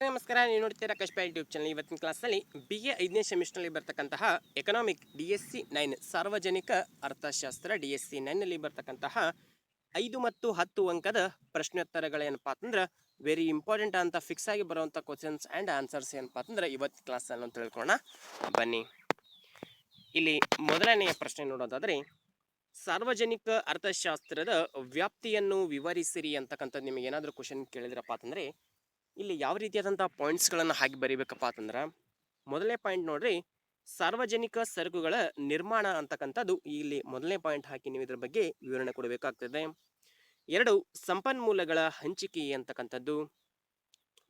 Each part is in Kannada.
ನಮಸ್ಕಾರ, ನೀವು ನೋಡ್ತೀರಾ ಕಶ್ಪ ಯೂಟ್ಯೂಬ್ ಚಾನಲ್. ಇವತ್ತಿನ ಕ್ಲಾಸಲ್ಲಿ ಬಿ ಎ ಐದನೇ ಸೆಮಿಸ್ಟರ್ನಲ್ಲಿ ಬರ್ತಕ್ಕಂತಹ economic D S C nine, ಸಾರ್ವಜನಿಕ ಅರ್ಥಶಾಸ್ತ್ರ ಡಿ ಎಸ್ ಸಿ ನೈನಲ್ಲಿ ಬರ್ತಕ್ಕಂತಹ ಐದು ಮತ್ತು ಹತ್ತು ಅಂಕದ ಪ್ರಶ್ನೋತ್ತರಗಳೇನಪ್ಪ ಅಂತಂದ್ರೆ ವೆರಿ ಇಂಪಾರ್ಟೆಂಟ್ ಅಂತ ಫಿಕ್ಸ್ ಆಗಿ ಬರುವಂಥ ಕ್ವಶನ್ಸ್ ಆ್ಯಂಡ್ ಆನ್ಸರ್ಸ್ ಏನಪ್ಪ ಅಂತಂದ್ರೆ ಇವತ್ತು ಅಂತ ತಿಳ್ಕೊಳ್ಳೋಣ. ಬನ್ನಿ. ಇಲ್ಲಿ ಮೊದಲನೆಯ ಪ್ರಶ್ನೆ ನೋಡೋದಾದ್ರೆ, ಸಾರ್ವಜನಿಕ ಅರ್ಥಶಾಸ್ತ್ರದ ವ್ಯಾಪ್ತಿಯನ್ನು ವಿವರಿಸಿರಿ ಅಂತಕ್ಕಂಥದ್ದು ನಿಮಗೆ ಏನಾದರೂ ಕ್ವಶನ್ ಕೇಳಿದ್ರಪ್ಪ ಅಂತಂದ್ರೆ ಇಲ್ಲಿ ಯಾವ ರೀತಿಯಾದಂಥ ಪಾಯಿಂಟ್ಸ್ಗಳನ್ನು ಹಾಕಿ ಬರೀಬೇಕಪ್ಪ ಅಂತಂದ್ರೆ, ಮೊದಲನೇ ಪಾಯಿಂಟ್ ನೋಡ್ರಿ, ಸಾರ್ವಜನಿಕ ಸರಕುಗಳ ನಿರ್ಮಾಣ ಅಂತಕ್ಕಂಥದ್ದು ಇಲ್ಲಿ ಮೊದಲನೇ ಪಾಯಿಂಟ್ ಹಾಕಿ ನೀವು ಇದರ ಬಗ್ಗೆ ವಿವರಣೆ ಕೊಡಬೇಕಾಗ್ತದೆ. ಎರಡು, ಸಂಪನ್ಮೂಲಗಳ ಹಂಚಿಕೆ ಅಂತಕ್ಕಂಥದ್ದು.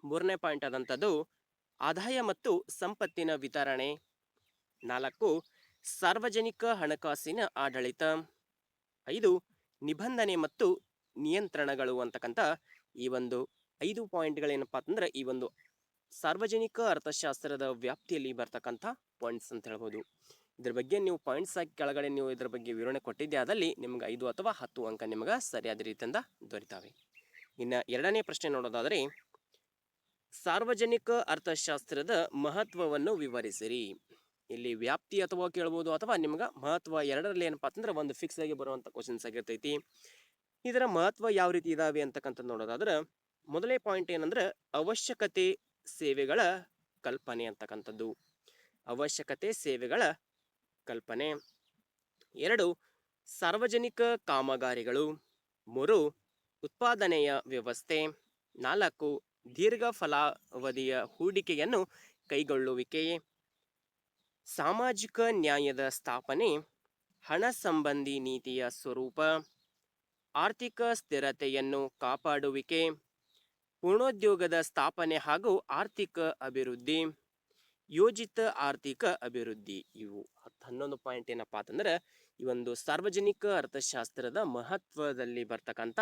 ಮೂರನೇ ಪಾಯಿಂಟ್ ಆದಂಥದ್ದು, ಆದಾಯ ಮತ್ತು ಸಂಪತ್ತಿನ ವಿತರಣೆ. ನಾಲ್ಕು, ಸಾರ್ವಜನಿಕ ಹಣಕಾಸಿನ ಆಡಳಿತ. ಐದು, ನಿಬಂಧನೆ ಮತ್ತು ನಿಯಂತ್ರಣಗಳು ಅಂತಕ್ಕಂಥ ಈ ಒಂದು ಐದು ಪಾಯಿಂಟ್ಗಳೇನಪ್ಪ ಅಂತಂದ್ರೆ, ಈ ಒಂದು ಸಾರ್ವಜನಿಕ ಅರ್ಥಶಾಸ್ತ್ರದ ವ್ಯಾಪ್ತಿಯಲ್ಲಿ ಬರ್ತಕ್ಕಂಥ ಪಾಯಿಂಟ್ಸ್ ಅಂತ ಹೇಳ್ಬೋದು. ಇದ್ರ ಬಗ್ಗೆ ನೀವು ಪಾಯಿಂಟ್ಸ್ ಹಾಕಿ ಕೆಳಗಡೆ ನೀವು ಇದ್ರ ಬಗ್ಗೆ ವಿವರಣೆ ಕೊಟ್ಟಿದ್ದೆ, ಆದಲ್ಲಿ ನಿಮ್ಗೆ ಐದು ಅಥವಾ ಹತ್ತು ಅಂಕ ನಿಮ್ಗೆ ಸರಿಯಾದ ರೀತಿಯಿಂದ ದೊರೀತಾವೆ. ಇನ್ನು ಎರಡನೇ ಪ್ರಶ್ನೆ ನೋಡೋದಾದರೆ, ಸಾರ್ವಜನಿಕ ಅರ್ಥಶಾಸ್ತ್ರದ ಮಹತ್ವವನ್ನು ವಿವರಿಸಿರಿ. ಇಲ್ಲಿ ವ್ಯಾಪ್ತಿ ಅಥವಾ ಕೇಳ್ಬೋದು ಅಥವಾ ನಿಮ್ಗೆ ಮಹತ್ವ ಎರಡರಲ್ಲಿ ಏನಪ್ಪ ಅಂತಂದ್ರೆ, ಒಂದು ಫಿಕ್ಸ್ ಆಗಿ ಬರುವಂಥ ಕ್ವಶನ್ಸ್ ಆಗಿರ್ತೈತಿ. ಇದರ ಮಹತ್ವ ಯಾವ ರೀತಿ ಇದಾವೆ ಅಂತಕ್ಕಂಥದ್ದು ನೋಡೋದಾದ್ರೆ ಮೊದಲನೇ ಪಾಯಿಂಟ್ ಏನಂದ್ರೆ ಅವಶ್ಯಕತೆ ಸೇವೆಗಳ ಕಲ್ಪನೆ ಅಂತಕ್ಕಂಥದ್ದು. ಅವಶ್ಯಕತೆ ಸೇವೆಗಳ ಕಲ್ಪನೆ. ಎರಡು, ಸಾರ್ವಜನಿಕ ಕಾಮಗಾರಿಗಳು. ಮೂರು, ಉತ್ಪಾದನೆಯ ವ್ಯವಸ್ಥೆ. ನಾಲ್ಕು ದೀರ್ಘ ಫಲಾವಧಿಯ ಹೂಡಿಕೆಯನ್ನು ಕೈಗೊಳ್ಳುವಿಕೆ. ಸಾಮಾಜಿಕ ನ್ಯಾಯದ ಸ್ಥಾಪನೆ. ಹಣ ಸಂಬಂಧಿ ನೀತಿಯ ಸ್ವರೂಪ. ಆರ್ಥಿಕ ಸ್ಥಿರತೆಯನ್ನು ಕಾಪಾಡುವಿಕೆ. ಪೂರ್ಣೋದ್ಯೋಗದ ಸ್ಥಾಪನೆ ಹಾಗೂ ಆರ್ಥಿಕ ಅಭಿವೃದ್ಧಿ, ಯೋಜಿತ ಆರ್ಥಿಕ ಅಭಿವೃದ್ಧಿ ಇವು ಹತ್ತು ಹನ್ನೊಂದು ಪಾಯಿಂಟ್ ಏನಪ್ಪಾ ಅಂತಂದ್ರೆ ಈ ಒಂದು ಸಾರ್ವಜನಿಕ ಅರ್ಥಶಾಸ್ತ್ರದ ಮಹತ್ವದಲ್ಲಿ ಬರ್ತಕ್ಕಂಥ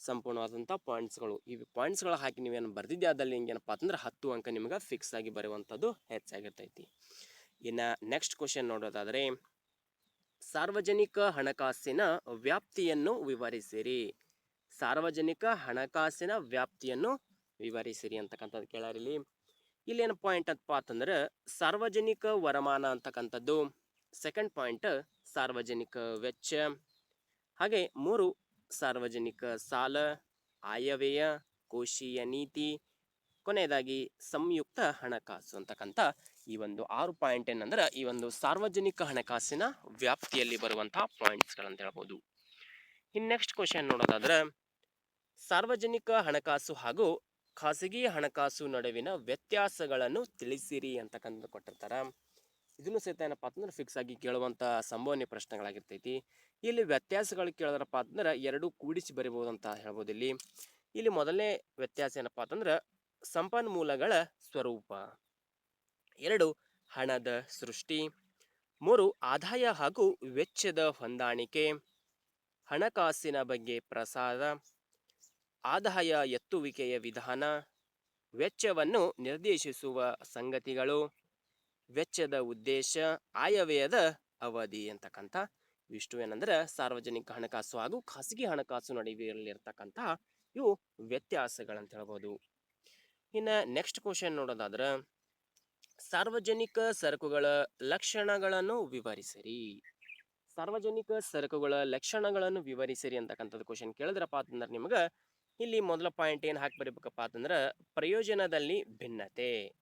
ಸಂಪೂರ್ಣವಾದಂಥ ಪಾಯಿಂಟ್ಸ್ಗಳು. ಈ ಪಾಯಿಂಟ್ಸ್ಗಳು ಹಾಕಿ ನೀವೇನು ಬರೆದಿದ್ದೆ ಅದಲ್ಲಿ ಹಿಂಗೇನಪ್ಪ ಅಂತಂದ್ರೆ ಹತ್ತು ಅಂಕ ನಿಮ್ಗೆ ಫಿಕ್ಸ್ ಆಗಿ ಬರುವಂಥದ್ದು ಹೆಚ್ಚಾಗಿರ್ತೈತಿ. ಇನ್ನು ನೆಕ್ಸ್ಟ್ ಕ್ವಶನ್ ನೋಡೋದಾದರೆ, ಸಾರ್ವಜನಿಕ ಹಣಕಾಸಿನ ವ್ಯಾಪ್ತಿಯನ್ನು ವಿವರಿಸಿರಿ. ಸಾರ್ವಜನಿಕ ಹಣಕಾಸಿನ ವ್ಯಾಪ್ತಿಯನ್ನು ವಿವರಿಸಿರಿ ಅಂತಕ್ಕಂಥದ್ದು ಇಲ್ಲಿ ಇಲ್ಲೇನು ಪಾಯಿಂಟ್ ಅಂತಪ್ಪ ಅಂತಂದ್ರೆ ಸಾರ್ವಜನಿಕ ವರಮಾನ ಅಂತಕ್ಕಂಥದ್ದು. ಸೆಕೆಂಡ್ ಪಾಯಿಂಟ್ ಸಾರ್ವಜನಿಕ ವೆಚ್ಚ. ಹಾಗೆ ಮೂರು, ಸಾರ್ವಜನಿಕ ಸಾಲ, ಆಯವ್ಯಯ, ಕೋಶೀಯ ನೀತಿ. ಕೊನೆಯದಾಗಿ ಸಂಯುಕ್ತ ಹಣಕಾಸು ಅಂತಕ್ಕಂಥ ಈ ಒಂದು ಆರು ಪಾಯಿಂಟ್ ಏನಂದ್ರೆ ಈ ಒಂದು ಸಾರ್ವಜನಿಕ ಹಣಕಾಸಿನ ವ್ಯಾಪ್ತಿಯಲ್ಲಿ ಬರುವಂತಹ ಪಾಯಿಂಟ್ಸ್ಗಳಂತ ಹೇಳ್ಬೋದು. ಇನ್ನು ನೆಕ್ಸ್ಟ್ ಕ್ವಶನ್ ನೋಡೋದಾದ್ರೆ ಸಾರ್ವಜನಿಕ ಹಣಕಾಸು ಹಾಗೂ ಖಾಸಗಿ ಹಣಕಾಸು ನಡುವಿನ ವ್ಯತ್ಯಾಸಗಳನ್ನು ತಿಳಿಸಿರಿ ಅಂತ ಕಂದು ಕೊಟ್ಟಿರ್ತಾರೆ ಇದನ್ನು ಸಹಿತ ಏನಪ್ಪ ಅಂತಂದ್ರೆ ಫಿಕ್ಸ್ ಆಗಿ ಕೇಳುವಂಥ ಸಂಭವನೀಯ ಪ್ರಶ್ನೆಗಳಾಗಿರ್ತೈತಿ. ಇಲ್ಲಿ ವ್ಯತ್ಯಾಸಗಳು ಕೇಳಿದ್ರಪ್ಪ ಅಂತಂದ್ರೆ ಎರಡು ಕೂಡಿಸಿ ಬರಿಬೋದು ಅಂತ ಹೇಳ್ಬೋದು ಇಲ್ಲಿ. ಇಲ್ಲಿ ಮೊದಲನೇ ವ್ಯತ್ಯಾಸ ಏನಪ್ಪ ಅಂತಂದ್ರೆ ಸಂಪನ್ಮೂಲಗಳ ಸ್ವರೂಪ. ಎರಡು, ಹಣದ ಸೃಷ್ಟಿ. ಮೂರು, ಆದಾಯ ಹಾಗೂ ವೆಚ್ಚದ ಹೊಂದಾಣಿಕೆ. ಹಣಕಾಸಿನ ಬಗ್ಗೆ ಪ್ರಸಾದ ಆದಾಯ ಎತ್ತುವಿಕೆಯ ವಿಧಾನ, ವೆಚ್ಚವನ್ನು ನಿರ್ದೇಶಿಸುವ ಸಂಗತಿಗಳು, ವೆಚ್ಚದ ಉದ್ದೇಶ, ಆಯವ್ಯಯದ ಅವಧಿ ಅಂತಕ್ಕಂಥ ಇಷ್ಟು ಏನಂದ್ರೆ ಸಾರ್ವಜನಿಕ ಹಣಕಾಸು ಹಾಗೂ ಖಾಸಗಿ ಹಣಕಾಸು ನಡುವೆಯಲ್ಲಿರ್ತಕ್ಕಂತಹ ಇವು ವ್ಯತ್ಯಾಸಗಳಂತ ಹೇಳ್ಬೋದು. ಇನ್ನು ನೆಕ್ಸ್ಟ್ ಕ್ವಶನ್ ನೋಡೋದಾದ್ರೆ, ಸಾರ್ವಜನಿಕ ಸರಕುಗಳ ಲಕ್ಷಣಗಳನ್ನು ವಿವರಿಸಿರಿ. ಸಾರ್ವಜನಿಕ ಸರಕುಗಳ ಲಕ್ಷಣಗಳನ್ನು ವಿವರಿಸಿರಿ ಅಂತಕ್ಕಂಥದ್ದು ಕ್ವಶನ್ ಕೇಳಿದ್ರಪ್ಪ ಅಂತಂದ್ರೆ ನಿಮ್ಗೆ ಇಲ್ಲಿ ಮೊದಲ ಪಾಯಿಂಟ್ ಏನು ಹಾಕಿ ಬರೀಬೇಕಪ್ಪ ಅಂತಂದ್ರೆ, ಪ್ರಯೋಜನದಲ್ಲಿ ಭಿನ್ನತೆ.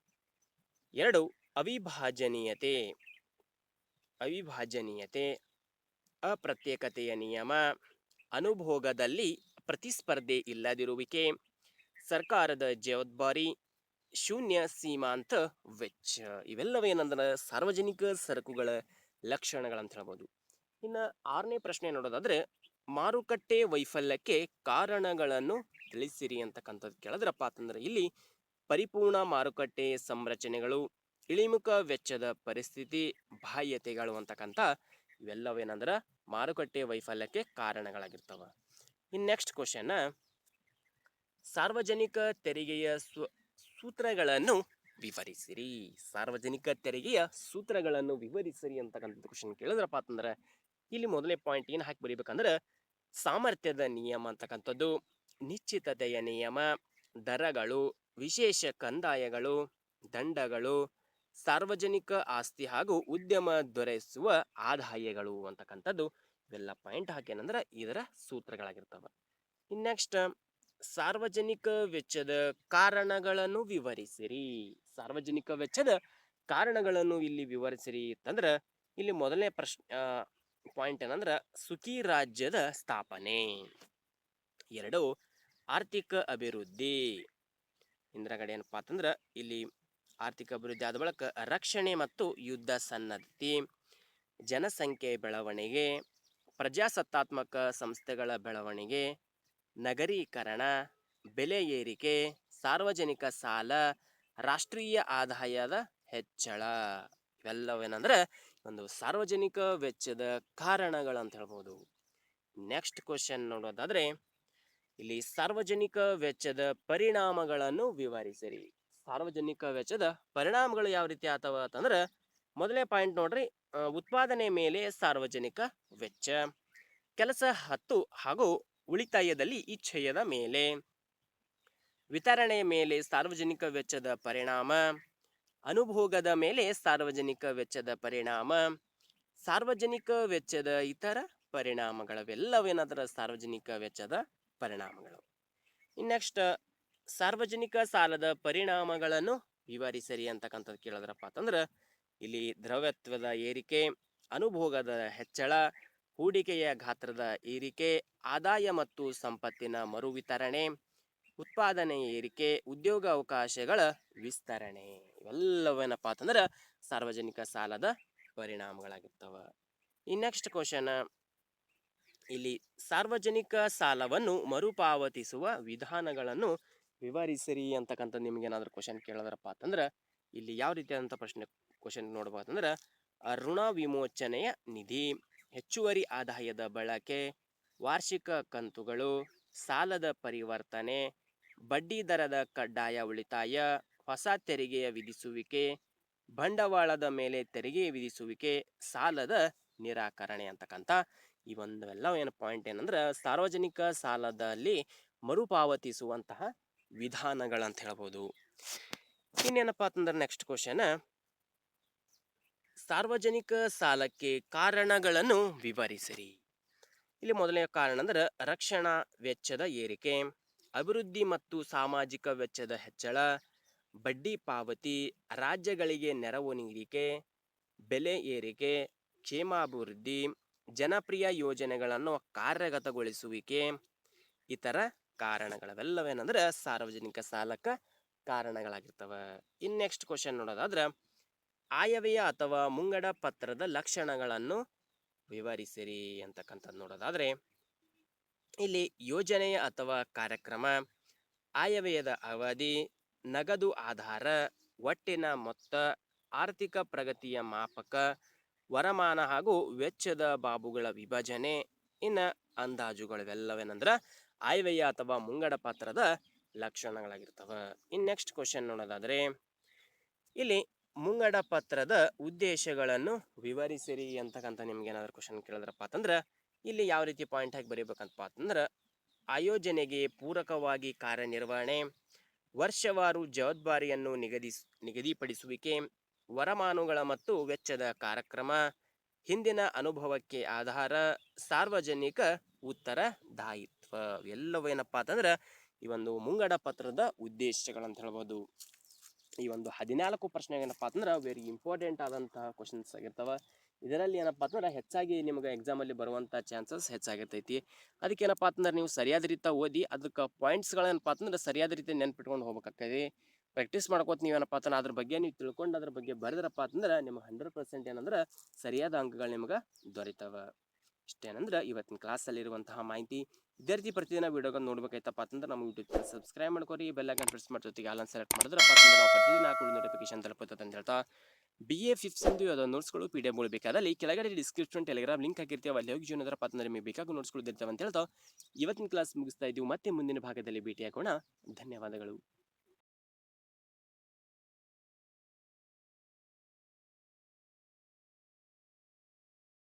ಎರಡು, ಅವಿಭಾಜನೀಯತೆ. ಅವಿಭಾಜನೀಯತೆ, ಅಪ್ರತ್ಯೇಕತೆಯ ನಿಯಮ. ಅನುಭೋಗದಲ್ಲಿ ಪ್ರತಿಸ್ಪರ್ಧೆ ಇಲ್ಲದಿರುವಿಕೆ. ಸರ್ಕಾರದ ಜವಾಬ್ದಾರಿ, ಶೂನ್ಯ ಸೀಮಾಂತ ವೆಚ್ಚ. ಇವೆಲ್ಲವೇನಂದ್ರೆ ಸಾರ್ವಜನಿಕ ಸರಕುಗಳ ಲಕ್ಷಣಗಳಂತ ಹೇಳ್ಬೋದು. ಇನ್ನು ಆರನೇ ಪ್ರಶ್ನೆ ನೋಡೋದಾದ್ರೆ ಮಾರುಕಟ್ಟೆ ವೈಫಲ್ಯಕ್ಕೆ ಕಾರಣಗಳನ್ನು ತಿಳಿಸಿರಿ ಅಂತಕ್ಕಂಥದ್ದು ಕೇಳಿದ್ರಪ್ಪ. ಅಂತಂದ್ರೆ ಇಲ್ಲಿ ಪರಿಪೂರ್ಣ ಮಾರುಕಟ್ಟೆ ಸಂರಚನೆಗಳು, ಇಳಿಮುಖ ವೆಚ್ಚದ ಪರಿಸ್ಥಿತಿ, ಬಾಹ್ಯತೆಗಳು ಅಂತಕ್ಕಂಥ ಇವೆಲ್ಲವೇನಂದ್ರೆ ಮಾರುಕಟ್ಟೆ ವೈಫಲ್ಯಕ್ಕೆ ಕಾರಣಗಳಾಗಿರ್ತವ. ಇನ್ನು ನೆಕ್ಸ್ಟ್ ಕ್ವಶನ್, ಸಾರ್ವಜನಿಕ ತೆರಿಗೆಯ ಸೂತ್ರಗಳನ್ನು ವಿವರಿಸಿರಿ. ಸಾರ್ವಜನಿಕ ತೆರಿಗೆಯ ಸೂತ್ರಗಳನ್ನು ವಿವರಿಸಿರಿ ಅಂತಕ್ಕಂಥದ್ದು ಕ್ವಶನ್ ಕೇಳಿದ್ರಪ್ಪ. ಅಂತಂದ್ರೆ ಇಲ್ಲಿ ಮೊದಲನೇ ಪಾಯಿಂಟ್ ಏನು ಹಾಕಿ ಬರೀಬೇಕಂದ್ರೆ ಸಾಮರ್ಥ್ಯದ ನಿಯಮ ಅಂತಕ್ಕಂಥದ್ದು, ನಿಶ್ಚಿತತೆಯ ನಿಯಮ, ದರಗಳು, ವಿಶೇಷ ಕಂದಾಯಗಳು, ದಂಡಗಳು, ಸಾರ್ವಜನಿಕ ಆಸ್ತಿ ಹಾಗೂ ಉದ್ಯಮ ದೊರೆಸುವ ಆದಾಯಗಳು ಅಂತಕ್ಕಂಥದ್ದು ಇವೆಲ್ಲ ಪಾಯಿಂಟ್ ಹಾಕೇನಂದ್ರೆ ಇದರ ಸೂತ್ರಗಳಾಗಿರ್ತವೆ. ನೆಕ್ಸ್ಟ್ ಸಾರ್ವಜನಿಕ ವೆಚ್ಚದ ಕಾರಣಗಳನ್ನು ವಿವರಿಸಿರಿ. ಸಾರ್ವಜನಿಕ ವೆಚ್ಚದ ಕಾರಣಗಳನ್ನು ಇಲ್ಲಿ ವಿವರಿಸಿರಿ ಅಂತಂದ್ರೆ, ಇಲ್ಲಿ ಮೊದಲನೇ ಪ್ರಶ್ನೆ ಪಾಯಿಂಟ್ ಏನಂದ್ರೆ ಸುಖಿ ರಾಜ್ಯದ ಸ್ಥಾಪನೆ. ಎರಡು, ಆರ್ಥಿಕ ಅಭಿವೃದ್ಧಿ. ಇಂದ್ರಗಡೆ ಏನಪ್ಪ ಅಂತಂದ್ರೆ ಇಲ್ಲಿ ಆರ್ಥಿಕ ಅಭಿವೃದ್ಧಿ ಆದ ಬಳಿಕ ರಕ್ಷಣೆ ಮತ್ತು ಯುದ್ಧ ಸನ್ನದ್ಧತೆ ಜನಸಂಖ್ಯೆ ಬೆಳವಣಿಗೆ, ಪ್ರಜಾಸತ್ತಾತ್ಮಕ ಸಂಸ್ಥೆಗಳ ಬೆಳವಣಿಗೆ, ನಗರೀಕರಣ, ಬೆಲೆ ಏರಿಕೆ, ಸಾರ್ವಜನಿಕ ಸಾಲ, ರಾಷ್ಟ್ರೀಯ ಆದಾಯದ ಹೆಚ್ಚಳ. ಇವೆಲ್ಲವೇನಂದ್ರೆ ಒಂದು ಸಾರ್ವಜನಿಕ ವೆಚ್ಚದ ಕಾರಣಗಳಂತ ಹೇಳ್ಬೋದು ನೆಕ್ಸ್ಟ್ ಕ್ವಶನ್ ನೋಡೋದಾದ್ರೆ, ಇಲ್ಲಿ ಸಾರ್ವಜನಿಕ ವೆಚ್ಚದ ಪರಿಣಾಮಗಳನ್ನು ವಿವರಿಸಿರಿ. ಸಾರ್ವಜನಿಕ ವೆಚ್ಚದ ಪರಿಣಾಮಗಳು ಯಾವ ರೀತಿ ಆತವ ಅಂತಂದ್ರೆ, ಮೊದಲೇ ಪಾಯಿಂಟ್ ನೋಡ್ರಿ ಉತ್ಪಾದನೆ ಮೇಲೆ ಸಾರ್ವಜನಿಕ ವೆಚ್ಚ, ಕೆಲಸ ಹತ್ತು ಹಾಗೂ ಉಳಿತಾಯದಲ್ಲಿ ಇಚ್ಛೆಯದ ಮೇಲೆ. ವಿತರಣೆಯ ಮೇಲೆ ಸಾರ್ವಜನಿಕ ವೆಚ್ಚದ ಪರಿಣಾಮ ಅನುಭೋಗದ ಮೇಲೆ ಸಾರ್ವಜನಿಕ ವೆಚ್ಚದ ಪರಿಣಾಮ, ಸಾರ್ವಜನಿಕ ವೆಚ್ಚದ ಇತರ ಪರಿಣಾಮಗಳವೆಲ್ಲವೇನಾದ್ರ ಸಾರ್ವಜನಿಕ ವೆಚ್ಚದ ಪರಿಣಾಮಗಳು. ನೆಕ್ಸ್ಟ್ ಸಾರ್ವಜನಿಕ ಸಾಲದ ಪರಿಣಾಮಗಳನ್ನು ವಿವರಿಸರಿ ಅಂತಕ್ಕಂಥದ್ದು ಕೇಳಿದ್ರಪ್ಪ ಅಂತಂದ್ರೆ, ಇಲ್ಲಿ ದ್ರವ್ಯತ್ವದ ಏರಿಕೆ, ಅನುಭೋಗದ ಹೆಚ್ಚಳ, ಹೂಡಿಕೆಯ ಗಾತ್ರದ ಏರಿಕೆ, ಆದಾಯ ಮತ್ತು ಸಂಪತ್ತಿನ ಮರುವಿತರಣೆ, ಉತ್ಪಾದನೆ ಏರಿಕೆ ಉದ್ಯೋಗ ಅವಕಾಶಗಳ ವಿಸ್ತರಣೆ. ಇವೆಲ್ಲವೇನಪ್ಪ ಅಂತಂದ್ರೆ ಸಾರ್ವಜನಿಕ ಸಾಲದ ಪರಿಣಾಮಗಳಾಗಿರ್ತವ. ಈ ನೆಕ್ಸ್ಟ್ ಕ್ವಶನ್ ಇಲ್ಲಿ ಸಾರ್ವಜನಿಕ ಸಾಲವನ್ನು ಮರುಪಾವತಿಸುವ ವಿಧಾನಗಳನ್ನು ವಿವರಿಸಿರಿ ಅಂತಕ್ಕಂಥ ನಿಮ್ಗೆ ಏನಾದ್ರು ಕ್ವಶನ್ ಕೇಳಿದ್ರಪ್ಪ ಅಂತಂದ್ರೆ ಇಲ್ಲಿ ಯಾವ ರೀತಿಯಾದಂಥ ಪ್ರಶ್ನೆ ಕ್ವಶನ್ ನೋಡ್ಬೇಕಂದ್ರೆ ಆ, ಋಣ ವಿಮೋಚನೆಯ ನಿಧಿ ಹೆಚ್ಚುವರಿ ಆದಾಯದ ಬಳಕೆ ವಾರ್ಷಿಕ ಕಂತುಗಳು ಸಾಲದ ಪರಿವರ್ತನೆ ಬಡ್ಡಿ ದರದ ಕಡ್ಡಾಯ ಉಳಿತಾಯ ಹೊಸ ತೆರಿಗೆಯ ವಿಧಿಸುವಿಕೆ, ಬಂಡವಾಳದ ಮೇಲೆ ತೆರಿಗೆ ವಿಧಿಸುವಿಕೆ, ಸಾಲದ ನಿರಾಕರಣೆ ಅಂತಕ್ಕಂಥ ಈ ಒಂದು ಎಲ್ಲ ಏನು ಪಾಯಿಂಟ್ ಏನಂದ್ರೆ ಸಾರ್ವಜನಿಕ ಸಾಲದಲ್ಲಿ ಮರುಪಾವತಿಸುವಂತಹ ವಿಧಾನಗಳಂತ ಹೇಳ್ಬೋದು. ಇನ್ನೇನಪ್ಪ ಅಂತಂದ್ರೆ ನೆಕ್ಸ್ಟ್ ಕ್ವಶನ್ ಸಾರ್ವಜನಿಕ ಸಾಲಕ್ಕೆ ಕಾರಣಗಳನ್ನು ವಿವರಿಸಿರಿ. ಇಲ್ಲಿ ಮೊದಲನೇ ಕಾರಣ ಅಂದ್ರೆ ರಕ್ಷಣಾ ವೆಚ್ಚದ ಏರಿಕೆ, ಅಭಿವೃದ್ಧಿ ಮತ್ತು ಸಾಮಾಜಿಕ ವೆಚ್ಚದ ಹೆಚ್ಚಳ ಬಡ್ಡಿ ಪಾವತಿ, ರಾಜ್ಯಗಳಿಗೆ ನೆರವು ನೀಡಿಕೆ, ಬೆಲೆ ಏರಿಕೆ, ಕ್ಷೇಮಾಭಿವೃದ್ಧಿ, ಜನಪ್ರಿಯ ಯೋಜನೆಗಳನ್ನು ಕಾರ್ಯಗತಗೊಳಿಸುವಿಕೆ ಇತರ ಕಾರಣಗಳವೆಲ್ಲವೇನಂದ್ರೆ ಸಾರ್ವಜನಿಕ ಸಾಲಕ್ಕೆ ಕಾರಣಗಳಾಗಿರ್ತವೆ. ಇನ್ ನೆಕ್ಸ್ಟ್ ಕ್ವಶನ್ ನೋಡೋದಾದ್ರೆ, ಆಯವ್ಯಯ ಅಥವಾ ಮುಂಗಡ ಪತ್ರದ ಲಕ್ಷಣಗಳನ್ನು ವಿವರಿಸಿರಿ ಅಂತಕ್ಕಂಥದ್ದು ನೋಡೋದಾದ್ರೆ, ಇಲ್ಲಿ ಯೋಜನೆಯ ಅಥವಾ ಕಾರ್ಯಕ್ರಮ, ಆಯವ್ಯಯದ ಅವಧಿ ನಗದು ಆಧಾರ, ಒಟ್ಟಿನ ಮೊತ್ತ, ಆರ್ಥಿಕ ಪ್ರಗತಿಯ ಮಾಪಕ, ವರಮಾನ ಹಾಗೂ ವೆಚ್ಚದ ಬಾಬುಗಳ ವಿಭಜನೆ, ಇನ್ನು ಅಂದಾಜುಗಳಿವೆಲ್ಲವೇನಂದ್ರೆ ಆಯವ್ಯಯ ಅಥವಾ ಮುಂಗಡ ಪಾತ್ರದ ಲಕ್ಷಣಗಳಾಗಿರ್ತವೆ. ಇನ್ನು ನೆಕ್ಸ್ಟ್ ಕ್ವಶನ್ ನೋಡೋದಾದ್ರೆ, ಇಲ್ಲಿ ಮುಂಗಡ ಪತ್ರದ ಉದ್ದೇಶಗಳನ್ನು ವಿವರಿಸಿರಿ ಅಂತಕ್ಕಂಥ ನಿಮ್ಗೆ ಏನಾದ್ರು ಕ್ವಶನ್ ಕೇಳಿದ್ರಪ್ಪ ಅಂತಂದ್ರೆ, ಇಲ್ಲಿ ಯಾವ ರೀತಿ ಪಾಯಿಂಟ್ ಆಗಿ ಬರೀಬೇಕಂತಪ್ಪ ಅಂತಂದ್ರೆ, ಆಯೋಜನೆಗೆ ಪೂರಕವಾಗಿ ಕಾರ್ಯನಿರ್ವಹಣೆ ವರ್ಷವಾರು ಜವಾಬ್ದಾರಿಯನ್ನು ನಿಗದಿಸ್, ನಿಗದಿಪಡಿಸುವಿಕೆ, ವರಮಾನುಗಳ ಮತ್ತು ವೆಚ್ಚದ ಕಾರ್ಯಕ್ರಮ, ಹಿಂದಿನ ಅನುಭವಕ್ಕೆ ಆಧಾರ, ಸಾರ್ವಜನಿಕ ಉತ್ತರ ಉತ್ತರದಾಯಿತ್ವ ಎಲ್ಲವೇನಪ್ಪ ಅಂತಂದ್ರೆ ಈ ಒಂದು ಮುಂಗಡ ಪತ್ರದ ಉದ್ದೇಶಗಳಂತ ಹೇಳ್ಬೋದು. ಈ ಒಂದು ಹದಿನಾಲ್ಕು ಪ್ರಶ್ನೆ ಏನಪ್ಪ ಅಂತಂದ್ರೆ ವೆರಿ ಇಂಪಾರ್ಟೆಂಟ್ ಆದಂತಹ ಕ್ವಶನ್ಸ್ ಆಗಿರ್ತವೆ. ಇದರಲ್ಲಿ ಏನಪ್ಪ ಅಂದ್ರೆ ಹೆಚ್ಚಾಗಿ ನಿಮ್ಗೆ ಎಕ್ಸಾಮಲ್ಲಿ ಬರುವಂಥ ಚಾನ್ಸಸ್ ಹೆಚ್ಚಾಗಿರ್ತೈತಿ. ಅದಕ್ಕೆ ಏನಪ್ಪ ಅಂತಂದ್ರೆ ನೀವು ಸರಿಯಾದ ರೀತಿ ಓದಿ ಅದಕ್ಕೆ ಪಾಯಿಂಟ್ಸ್ಗಳೇನಪ್ಪ ಅಂತಂದ್ರೆ ಸರಿಯಾದ ರೀತಿ ನೆನ್ಪಿಟ್ಕೊಂಡು ಹೋಗ್ಬೇಕಾಗ್ತದೆ ಪ್ರಾಕ್ಟೀಸ್ ಮಾಡ್ಕೋತ ನೀವು ನೀವೇನಪ್ಪ ಅಂತಂದ್ರೆ ಅದ್ರ ಬಗ್ಗೆ ನೀವು ತಿಳ್ಕೊಂಡು ಅದ್ರ ಬಗ್ಗೆ ಬರೆದ್ರಪ್ಪ ಅಂತಂದ್ರೆ ನಿಮ್ಗೆ ಹಂಡ್ರೆಡ್ ಪರ್ಸೆಂಟ್ ಏನಂದ್ರೆ ಸರಿಯಾದ ಅಂಕಗಳು ನಿಮ್ಗೆ ಇಷ್ಟೇ ಇಷ್ಟೇನಂದ್ರೆ ಇವತ್ತಿನ ಕ್ಲಾಸಲ್ಲಿರುವಂತಹ ಮಾಹಿತಿ ವಿದ್ಯಾರ್ಥಿ ಪ್ರತಿದಿನ ವಿಡಿಯೋಗಳು ನೋಡ್ಬೇಕಾಯ್ತಪ್ಪ ಅಂತಂದ್ರೆ ನಮ್ಮ ಯೂಟ್ಯೂಬ್ ಚಾನಲ್ ಸಬ್ಸ್ಕ್ರೈಬ್ ಮಾಡ್ಕೊರಿ ಬೆಲ್ಲೈಕನ್ ಪ್ರೆಸ್ ಮಾಡ್ ಜೊತೆಗೆ ಆಲನ್ ಸೆಲೆಕ್ಟ್ ಮಾಡಿದ್ರಪ್ಪ ಪ್ರತಿದಿನ ಹಾಕೊಳ್ಳಿ ನೋಟಿಫಿಕೇಶನ್ ತಲುಪುತ್ತೆ ಅಂತ ಹೇಳ್ತಾ ಬಿ ಎ ಫಿಫ್ತ್ ಸಂದು ಯಾವುದೋ ನೋಟ್ಸ್ಗಳು ಪಿ ಡಿ ಎಫ್ಗಳು ಬೇಕಾದಲ್ಲಿ, ಕೆಳಗಡೆ ಡಿಸ್ಕ್ರಿಪ್ಷನ್ ಟೆಲಿಗ್ರಾಮ್ ಲಿಂಕ್ ಹಾಕಿರ್ತೀವಿ ಅಲ್ಲಿ ಹೋಗಿ ಜೀವನ ಪಾತ್ರ ನಿಮಗೆ ಬೇಕಾಗೂ ನೋಟ್ಸ್ಗಳು ಅಂತ ಹೇಳ್ತಾ ಇವತ್ತಿನ ಕ್ಲಾಸ್ ಮುಗಿಸ್ತಾ ಇದ್ದೀವಿ, ಮತ್ತೆ ಮುಂದಿನ ಭಾಗದಲ್ಲಿ ಭೇಟಿಯಾಗೋಣ ಧನ್ಯವಾದಗಳು.